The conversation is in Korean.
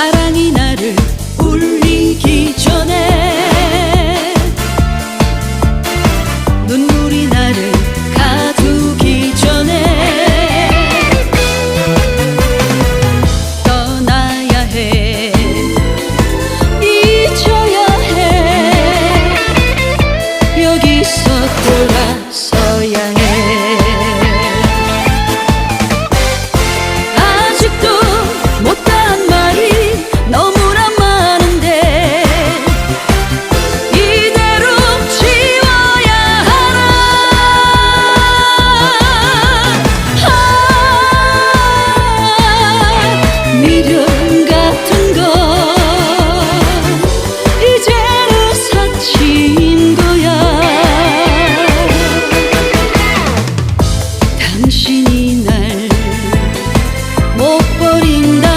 사랑이 나를 moringa